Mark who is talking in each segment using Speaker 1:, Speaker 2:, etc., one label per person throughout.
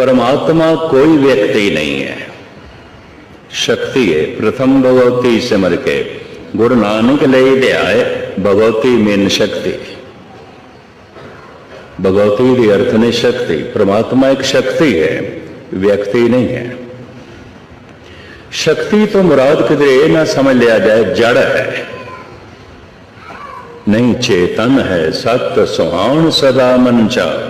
Speaker 1: परमात्मा कोई व्यक्ति नहीं है। शक्ति है, प्रथम भगवती सिमर के। गुरु नानक ले ध्याय भगवती मेन शक्ति। भगवती ਦੀ अर्थ ने शक्ति, परमात्मा एक शक्ति है, व्यक्ति नहीं है। शक्ति तो मुराद ये ना समझ लिया जाए, जड़ है। नहीं, चेतन है, सत्य सुहान सदा मंचा।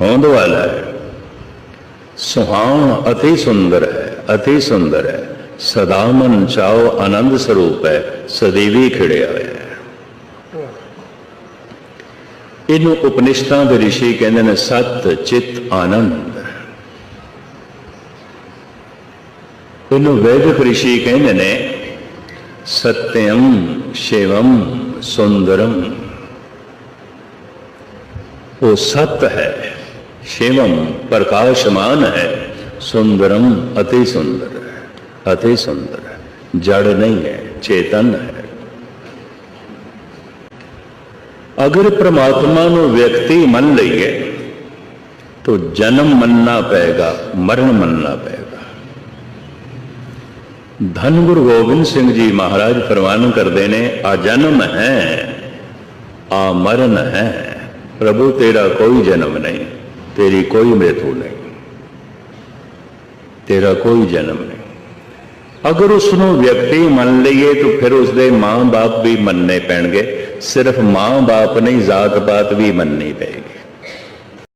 Speaker 1: ਹੋਂਦ ਵਾਲਾ ਹੈ। ਸੁਹਾਵਣ ਅਤੀ ਸੁੰਦਰ ਹੈ, ਅਤੀ ਸੁੰਦਰ ਹੈ। ਸਦਾ ਮਨ ਚਾਉ ਆਨੰਦ ਸਰੂਪ ਹੈ, ਸਦੀਵੀ ਖੜਿਆ ਹੋਇਆ ਹੈ। ਇਹਨੂੰ ਉਪਨਿਸ਼ਦਾਂ ਦੇ ઋષਿ ਕਹਿੰਦੇ ਨੇ ਸਤ ਚਿਤ ਆਨੰਦ। ਇਹਨੂੰ ਵੈਦਿਕ ઋષਿ ਕਹਿੰਦੇ ਨੇ ਸਤਿਅਮ ਸ਼ੇਵਮ ਸੁੰਦਰਮ वो सत्य है। शिवम प्रकाशमान है। सुंदरम अति सुंदर है। अति सुंदर है। जड़ नहीं है, चेतन है। अगर परमात्मा नो व्यक्ति मन लीए तो जन्म मनना पेगा, मरण मनना पेगा। धन गुरु गोविंद सिंह जी महाराज प्रवान कर देने अजन्म है आमरण है। प्रभु तेरा कोई जन्म नहीं तेरी कोई मृत्यु नहीं तेरा कोई जन्म नहीं ਅਗਰ ਉਸ ਨੂੰ ਵਿਅਕਤੀ ਮੰਨ ਲਈਏ, ਤਾਂ ਫਿਰ ਉਸ ਦੇ ਮਾਂ-ਬਾਪ ਵੀ ਮੰਨਨੇ ਪੈਣਗੇ। ਸਿਰਫ ਮਾਂ-ਬਾਪ ਨਹੀਂ, ਜ਼ਾਤ-ਪਾਤ ਵੀ ਮੰਨਣੀ ਪੈਗੀ